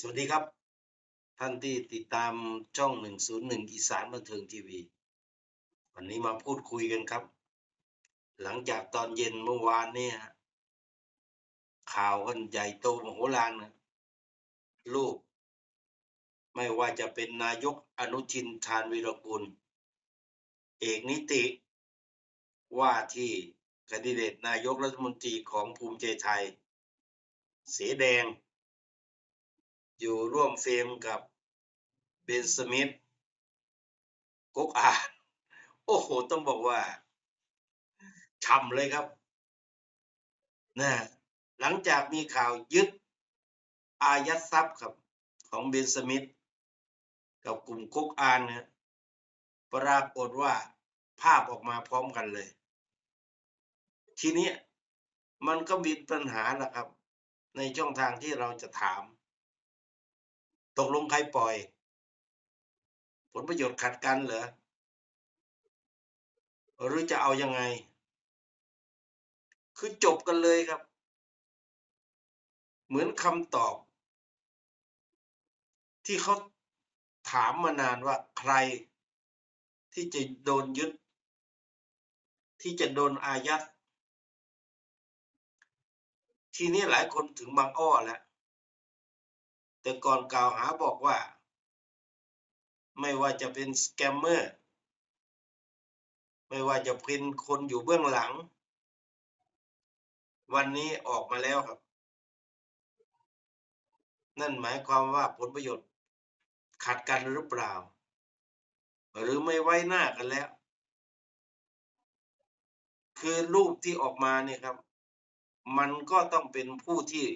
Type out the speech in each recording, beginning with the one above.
สวัสดีครับ ท่านที่ติดตามช่อง 101 อีสานบันเทิงทีวี วันนี้มาพูดคุยกันครับ หลังจากตอนเย็นเมื่อวานเนี่ยข่าวกันใหญ่โตมโหฬารนะลูก ไม่ว่าจะเป็นนายกอนุทินชาญวีรกุล เอกนิติ ว่าที่คนดิเดตนายกรัฐมนตรีของภูมิใจไทย เสียแดง อยู่ร่วมเฟรมกับเบนสมิธกกอาโอ้โห ต้องบอกว่าช่ำเลยครับนะหลังจากมีข่าวยึดอายัดทรัพย์ครับของเบนสมิธกับกลุ่มกกอานนะปรากฏว่าภาพออกมาพร้อมกันเลย ทีนี้มันก็มีปัญหาแหละครับ ในช่องทางที่เราจะถาม ตกลงใครปล่อย ผลประโยชน์ขัดกันเหรอ หรือจะเอายังไง คือจบกันเลยครับ เหมือนคำตอบ ที่เขาถามมานานว่าใครที่จะโดนยึด ที่จะโดนอายัดทีนี้หลายคนถึงบางอ้อแล้ว แต่ก่อนกล่าวหาบอกว่า ไม่ว่าจะเป็นสแกมเมอร์ไม่ว่าจะเป็นคนอยู่เบื้องหลัง วันนี้ออกมาแล้วครับ นั่นหมายความว่าผลประโยชน์ขัดกันหรือเปล่า หรือไม่ไว้หน้ากันแล้ว คือรูปที่ออกมาเนี่ยครับ มันก็ต้องเป็นผู้ที่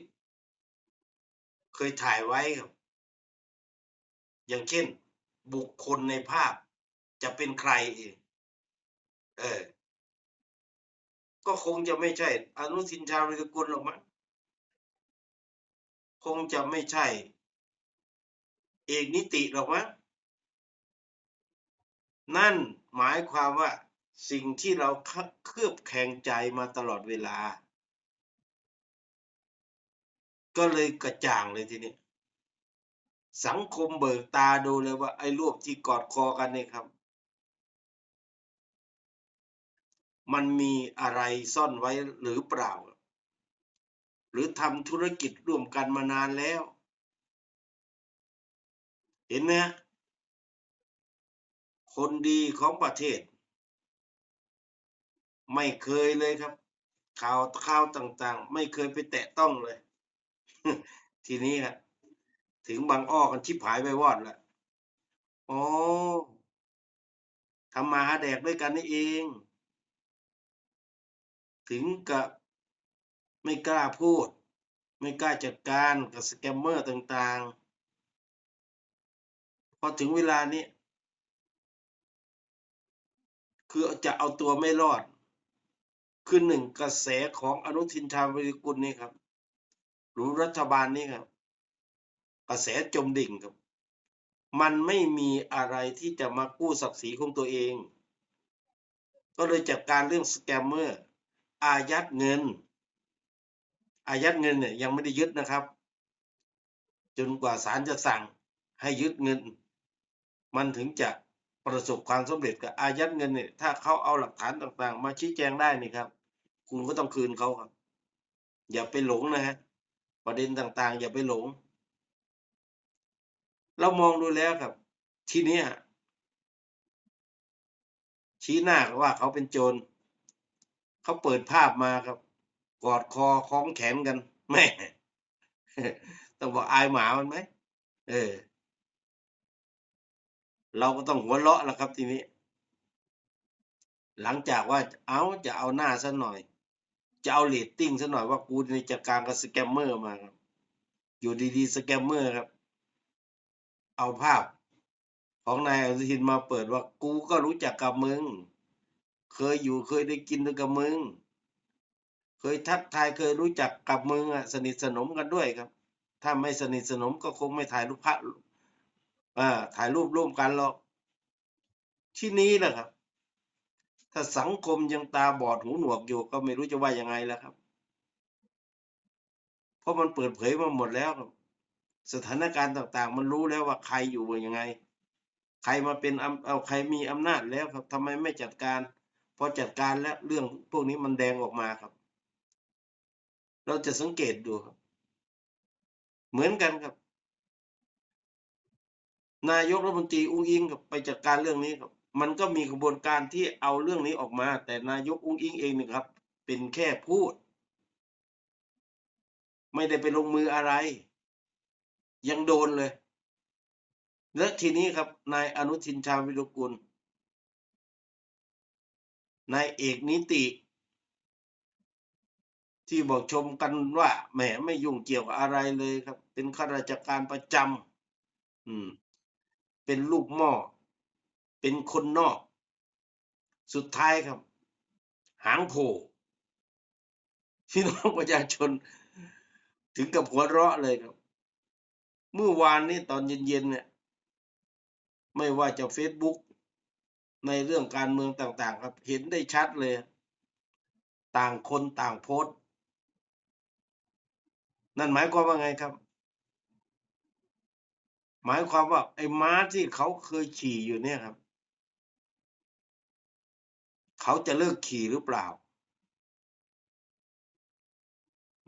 เคยถ่ายไว้ครับ อย่างเช่น บุคคลในภาพจะเป็นใครเองเออ ก็คงจะไม่ใช่ อนุทินชาญวิกุลหรอกมั้งคงจะไม่ใช่ เอกนิติหรอกมั้งนั่นหมายความว่าสิ่งที่เราเคลือบแคลงใจมาตลอดเวลา ก็เลยกระจ่างเลยทีนี้สังคมเบิกตาดูเลยว่าไอ้รูปที่กอดคอกันเนี่ยครับ มันมีอะไรซ่อนไว้หรือเปล่า หรือทำธุรกิจร่วมกันมานานแล้ว เห็นไหมฮะคนดีของประเทศ ไม่เคยเลยครับข่าวข่าวต่างๆ ไม่เคยไปแตะต้องเลย ทีนี้ครับถึงบางอ้อกันชิบหายไปวอดล้วอ๋อทำมาหาแดกด้วยกันนี่เอง ถึงกับไม่กล้าพูด ไม่กล้าจัดการกับสแกมเมอร์ต่างๆ พอถึงเวลานี้คือจะเอาตัวไม่รอด คือหนึ่งกระแสของอนุทินชาญวิริกุลนี่ครับ หรือรัฐบาลนี่ครับ กระแสจมดิ่งครับ มันไม่มีอะไรที่จะมากู้ศักดิ์ศรีของตัวเอง ก็เลยจัดการเรื่องสแกมเมอร์อายัดเงิน อายัดเงินเนี่ยยังไม่ได้ยึดนะครับ จนกว่าศาลจะสั่งให้ยึดเงิน มันถึงจะประสบความสำเร็จกับอายัดเงินเนี่ยถ้าเขาเอาหลักฐานต่างๆ มาชี้แจงได้นี่ครับ คุณก็ต้องคืนเขาครับ อย่าไปหลงนะฮะ ประเด็นต่างๆ อย่าไปหลง เรามองดูแล้วครับ ทีเนี้ยชี้หน้าว่าเขาเป็นโจรเขาเปิดภาพมาครับ กอดคอคล้องแขนกันแม่ต้องบอกอายหมามันไหมเออ เราก็ต้องหัวเราะแล้วครับทีนี้ หลังจากว่าเอาจะเอาหน้าซะหน่อย จะเอาเรตติ้งซะหน่อยว่ากูในจัดการกับสแกมเมอร์มาครับ อยู่ดีๆสแกมเมอร์ครับ เอาภาพ ของนายอนุทินมาเปิดว่ากูก็รู้จักกับมึง เคยอยู่เคยได้กินด้วยกับมึง เคยทักทายเคยรู้จักกับมึงอะสนิทสนมกันด้วยครับ ถ้าไม่สนิทสนมก็คงไม่ถ่ายรูปพระอ่าถ่ายรูปร่วมกันหรอกที่นี้แหละครับ ถ้าสังคมยังตาบอดหูหนวกอยู่ก็ไม่รู้จะว่ายังไงแล้วครับ เพราะมันเปิดเผยมาหมดแล้วครับสถานการณ์ต่างๆ มันรู้แล้วว่าใครอยู่ยังไง ใครมาเป็นเอาใครมีอำนาจแล้วครับทำไมไม่จัดการพอจัดการแล้วเรื่องพวกนี้มันแดงออกมาครับ เราจะสังเกตดูครับ เหมือนกันครับ นายกรัฐมนตรีอุ้งอิงครับไปจัดการเรื่องนี้ครับ มันก็มีกระบวนการที่เอาเรื่องนี้ออกมา แต่นายกอุ้งอิงเองนี่ครับ เป็นแค่พูด ไม่ได้ไปลงมืออะไร ยังโดนเลย และทีนี้ครับนายอนุทินชาญวิรุกุลนายเอกนิติ ที่บอกชมกันว่าแหมไม่ยุ่งเกี่ยวกับอะไรเลยครับ เป็นข้าราชการประจำอืม เป็นลูกหม้อ เป็นคนนอก สุดท้ายครับ หางโผล่พี่น้องประชาชน ถึงกับหัวเราะเลยครับ เมื่อวานนี้ตอนเย็นๆเนี่ย ไม่ว่าจะเฟซบุ๊กในเรื่องการเมืองต่าง ๆ ครับ เห็นได้ชัดเลย ต่างคนต่างโพสต์นั่นหมายความว่าไงครับ หมายความว่าไอ้ม้าที่เขาเคยขี่อยู่เนี่ยครับ เขาจะเลิกขี่หรือเปล่า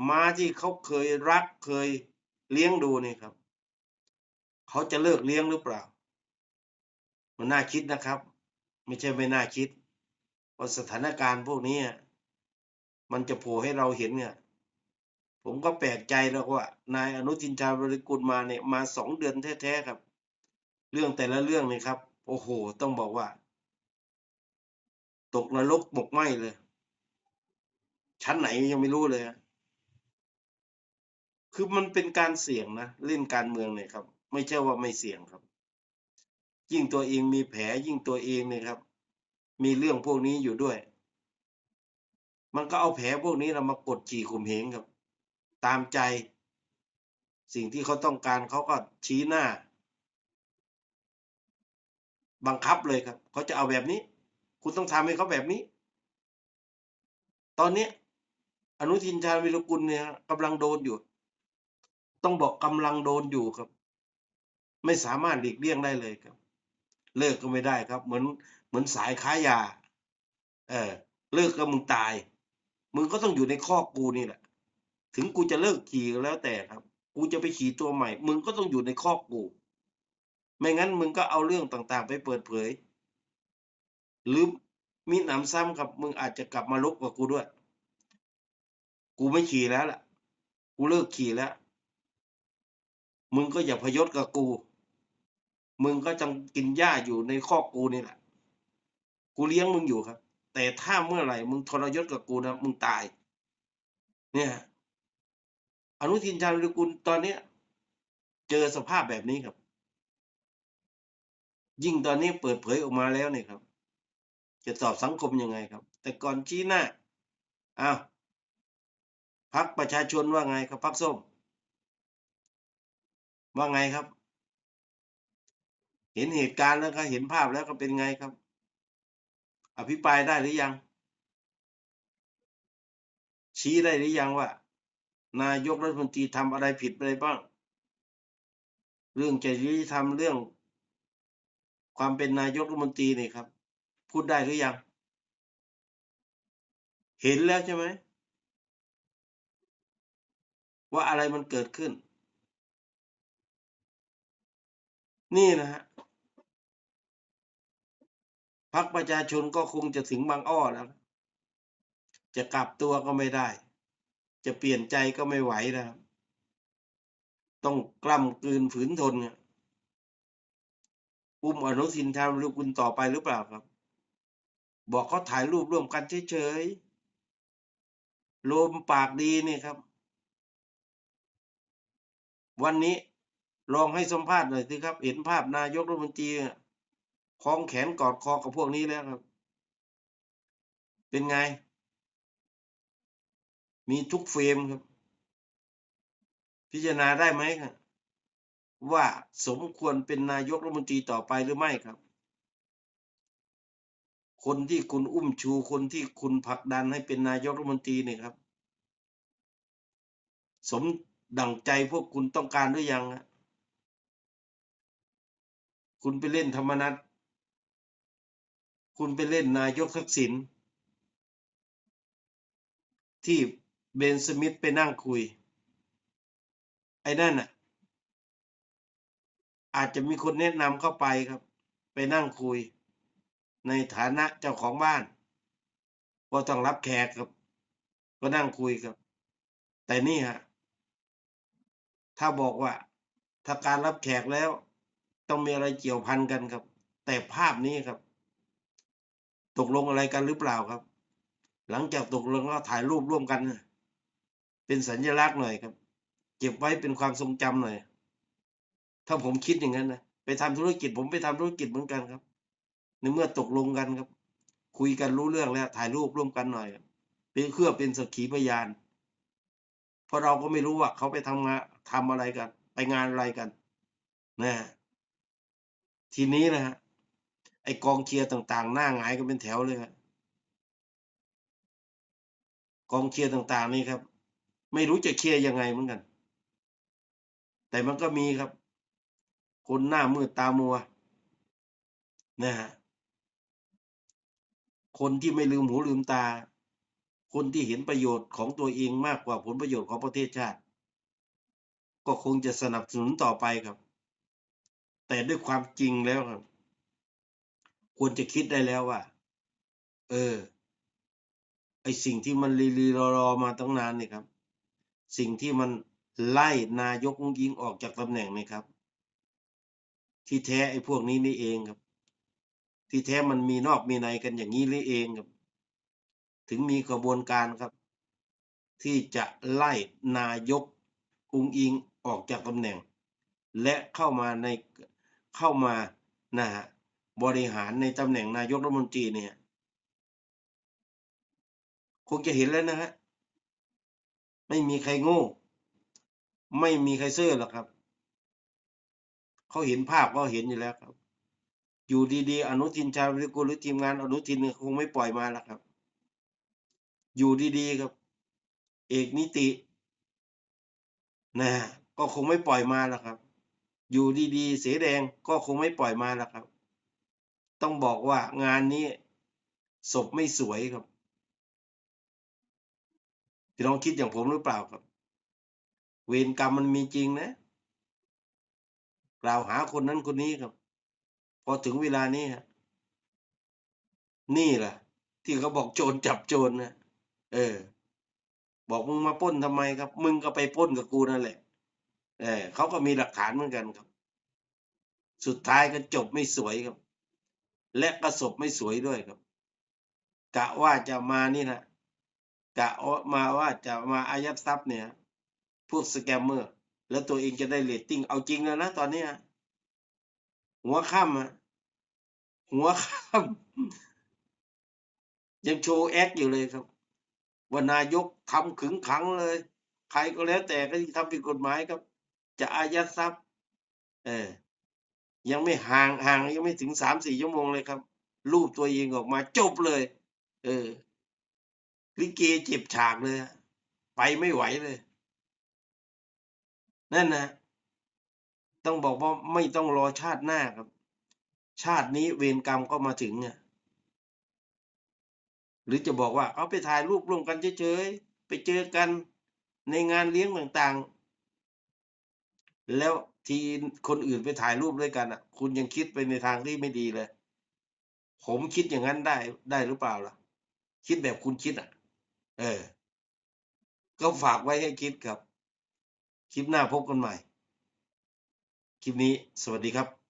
ม้าที่เขาเคยรักเคยเลี้ยงดูนี่ครับ เขาจะเลิกเลี้ยงหรือเปล่า มันน่าคิดนะครับ ไม่ใช่ไม่น่าคิดว่าะสถานการณ์พวกนี้มันจะโผล่ให้เราเห็นเนี่ยผมก็แปลกใจแล้วว่านายอนุทินชาญบริกุลมาเนี่ยมาสองเดือนแท้ๆครับ เรื่องแต่ละเรื่องนี่ครับ โอ้โห ต้องบอกว่า ตกนรกหมกไหมเลย ชั้นไหนยังไม่รู้เลยคือมันเป็นการเสี่ยงนะเล่นการเมืองเนี่ยครับ ไม่ใช่ว่าไม่เสี่ยงครับ ยิ่งตัวเองมีแผลยิ่งตัวเองเนี่ยครับ มีเรื่องพวกนี้อยู่ด้วย มันก็เอาแผลพวกนี้เรามากดขี่ข่มเหงครับ ตามใจ สิ่งที่เขาต้องการเขาก็ชี้หน้า บังคับเลยครับ เขาจะเอาแบบนี้ คุณต้องทำให้เขาแบบนี้ ตอนนี้อนุทินชาญวิรุกุลเนี่ยกำลังโดนอยู่ ต้องบอกกำลังโดนอยู่ครับ ไม่สามารถหลีกเลี่ยงได้เลยครับ เลิกก็ไม่ได้ครับ เหมือนเหมือนสายค้ายา เออ เลิกก็มึงตาย มึงก็ต้องอยู่ในคอกูนี่แหละ ถึงกูจะเลิกขี่แล้วแต่ครับ กูจะไปขี่ตัวใหม่ มึงก็ต้องอยู่ในคอกู ไม่งั้นมึงก็เอาเรื่องต่างๆ ไปเปิดเผย หรือมีหนำซ้ำกับมึงอาจจะกลับมาลบกับกูด้วย กูไม่ขี่แล้วล่ะ กูเลิกขี่แล้ว มึงก็อย่าพยศกับกู มึงก็จงกินหญ้าอยู่ในคอกกูนี่แหละ กูเลี้ยงมึงอยู่ครับ แต่ถ้าเมื่อไหร่มึงทรยศกับกูนะมึงตาย เนี่ย อนุทินชาญวิรุกุลตอนเนี้ย เจอสภาพแบบนี้ครับ ยิ่งตอนนี้เปิดเผยออกมาแล้วเนี่ยครับ จะตอบสังคมยังไงครับ แต่ก่อนชี้หน้าอ้าวพักประชาชนว่าไงครับพักส้ม ว่าไงครับ เห็นเหตุการณ์แล้วก็เห็นภาพแล้วก็เป็นไงครับ อภิปรายได้หรือยัง ชี้ได้หรือยังว่า นายกรัฐมนตรีทำอะไรผิดอะไรบ้าง เรื่องจริยธรรมเรื่อง ความเป็นนายกรัฐมนตรีนี่ครับ พูดได้หรือยัง เห็นแล้วใช่ไหม ว่าอะไรมันเกิดขึ้น นี่นะฮะพักประชาชนก็คงจะถึงบางอ้อแล้ว จะกลับตัวก็ไม่ได้ จะเปลี่ยนใจก็ไม่ไหวนะครับต้องกล้ำกลืนฝืนทนอุ้มอนุทินชาญวิรุกุลต่อไปหรือเปล่าครับ บอกเขาถ่ายรูปร่วมกันเฉยๆลมปากดีนี่ครับ วันนี้ลองให้สัมภาษณ์หน่อยสิครับ เห็นภาพนายกรัฐมนตรีคล้องแขนกอดคอกับพวกนี้แล้วครับ เป็นไง มีทุกเฟรมครับ พิจารณาได้ไหมครับว่าสมควรเป็นนายกรัฐมนตรีต่อไปหรือไม่ครับ คนที่คุณอุ้มชู คนที่คุณผลักดันให้เป็นนายกรัฐมนตรีเนี่ยครับ สมดั่งใจพวกคุณต้องการหรือยังคุณไปเล่นธรรมนัตคุณไปเล่นนายกทักษิณที่เบนสมิธไปนั่งคุย ไอ้นั่นน่ะ อาจจะมีคนแนะนำเข้าไปครับ ไปนั่งคุย ในฐานะเจ้าของบ้านว่าต้องรับแขกครับ ก็นั่งคุยครับ แต่นี่ฮะถ้าบอกว่าถ้าการรับแขกแล้ว ต้องมีอะไรเกี่ยวพันกันครับ แต่ภาพนี้ครับ ตกลงอะไรกันหรือเปล่าครับ หลังจากตกลงแล้วถ่ายรูปร่วมกัน เป็นสัญลักษณ์หน่อยครับ เก็บไว้เป็นความทรงจำหน่อย ถ้าผมคิดอย่างนั้นนะไปทำธุรกิจผมไปทำธุรกิจเหมือนกันครับ ในเมื่อตกลงกันครับ คุยกันรู้เรื่องแล้วถ่ายรูปร่วมกันหน่อยเป็นเพื่อเป็นสักขีพยาน เพราะเราก็ไม่รู้ว่าเขาไปทำงานทำอะไรกัน ไปงานอะไรกันนะฮะทีนี้นะฮะไอกองเชียร์ต่างๆ หน้าหงายกันเป็นแถวเลยครับกองเชียร์ต่างๆนี่ครับ ไม่รู้จะเชียร์ยังไงเหมือนกัน แต่มันก็มีครับ คนหน้ามืดตามัวนะฮะ คนที่ไม่ลืมหูลืมตา คนที่เห็นประโยชน์ของตัวเองมากกว่าผลประโยชน์ของประเทศชาติ ก็คงจะสนับสนุนต่อไปครับ แต่ด้วยความจริงแล้วครับ ควรจะคิดได้แล้วว่า เออ ไอสิ่งที่มันรีรีรอรอมาตั้งนานเนี่ยครับ สิ่งที่มันไล่นายกงยิงออกจากตำแหน่งนี่ครับ ที่แท้ไอ้พวกนี้นี่เองครับ ที่แท้มันมีนอกมีในกันอย่างนี้นี่เองครับ ถึงมีกระบวนการครับ ที่จะไล่นายกอุงอิงออกจากตำแหน่ง และเข้ามาในเข้ามานะฮะบริหารในตำแหน่งนายกรัฐมนตรีเนี่ยคงจะเห็นแล้วนะฮะไม่มีใครโง่ ไม่มีใครเซื่อหรอกครับ เขาเห็นภาพก็เห็นอยู่แล้วครับ อยู่ดีๆ อนุทินชาญวิริกุลหรือทีมงานอนุทินเนี่ยคงไม่ปล่อยมาแล้วครับ อยู่ดีๆครับ เอกนิตินะฮะก็คงไม่ปล่อยมาแล้วครับ อยู่ดีๆ เสแดงก็คงไม่ปล่อยมาแล้วครับ ต้องบอกว่างานนี้ศพไม่สวยครับพี่น้องคิดอย่างผมหรือเปล่าครับ เวรกรรมมันมีจริงนะ กล่าวหาคนนั้นคนนี้ครับ พอถึงเวลานี้นี่แหละที่เขาบอกโจรจับโจรนะเออ บอกมึงมาป้นทำไมครับ มึงก็ไปป้นกับกูนั่นแหละ เออเขาก็มีหลักฐานเหมือนกันครับ สุดท้ายก็จบไม่สวยครับ และกระสบไม่สวยด้วยครับกะว่าจะมานี่นะกะมาว่าจะมาอายัดทรัพย์เนี่ย พวกสแกมเมอร์ แล้วตัวเองจะได้เรตติ้งเอาจริงแล้วนะตอนนี้ หัวค่ำอะหัวค่ำยังโชว์แอคอยู่เลยครับว่านายกทำขึงขังเลย ใครก็แล้วแต่ก็ที่ทำผิดกฎหมายครับ จะอายัดทรัพย์ เออ ยังไม่ห่างห่างยังไม่ถึงสามสี่ชั่วโมงเลยครับ รูปตัวเองออกมาจบเลย เออลิเกเจ็บฉากเลย ไปไม่ไหวเลย นั่นนะ ต้องบอกว่าไม่ต้องรอชาติหน้าครับ ชาตินี้เวรกรรมก็มาถึงเนี่ยหรือจะบอกว่าเอาไปถ่ายรูปร่วมกันเฉยๆไปเจอกันในงานเลี้ยงต่างๆ แล้วทีคนอื่นไปถ่ายรูปด้วยกันอะ คุณยังคิดไปในทางที่ไม่ดีเลย ผมคิดอย่างนั้นได้ได้หรือเปล่าล่ะ คิดแบบคุณคิดอะ เออ ก็ฝากไว้ให้คิดครับ คลิปหน้าพบกันใหม่ คลิปนี้สวัสดีครับ